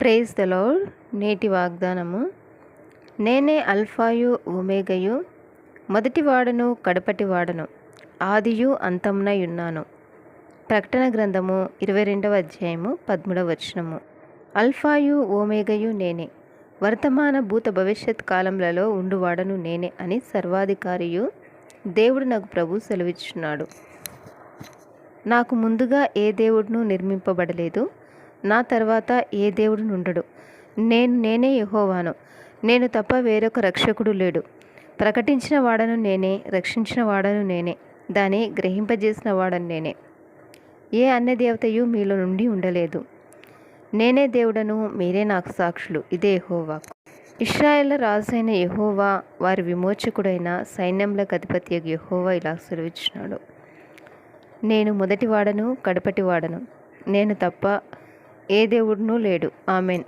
Praise the lord నేటి వాగ్దానము. నేనే అల్ఫాయు ఒమేగయు మొదటి వాడను కడపటి వాడను ఆదియు అంతమునై ఉన్నాను. ప్రకటన గ్రంథము ఇరవై రెండవ అధ్యాయము పదమూడవ వచనము. అల్ఫాయు ఓమేగయు నేనే. వర్తమాన భూత భవిష్యత్ కాలంలలో ఉండువాడను నేనే అని సర్వాధికారియు దేవుడు నాకు ప్రభు సెలవిచ్చున్నాడు. నాకు ముందుగా ఏ దేవుడును నిర్మింపబడలేదు. నా తర్వాత ఏ దేవుడు నుండడు. నేను నేనే యెహోవాను. నేను తప్ప వేరొక రక్షకుడు లేడు. ప్రకటించిన వాడను నేనే రక్షించిన వాడను నేనే. దాన్ని గ్రహింపజేసిన వాడను నేనే. ఏ అన్య దేవతయు మీలో నుండి ఉండలేదు. నేనే దేవుడను మీరే నాకు సాక్షులు. ఇదే యెహోవా. ఇస్రాయేళ్ళ రాజైన యహోవా వారి విమోచకుడైన సైన్యములకు అధిపతి యెహోవా ఇలా సెలవిచ్చినాడు. నేను మొదటి వాడను. నేను తప్ప ఏ దేవుడునూ లేడు. ఆమెన్.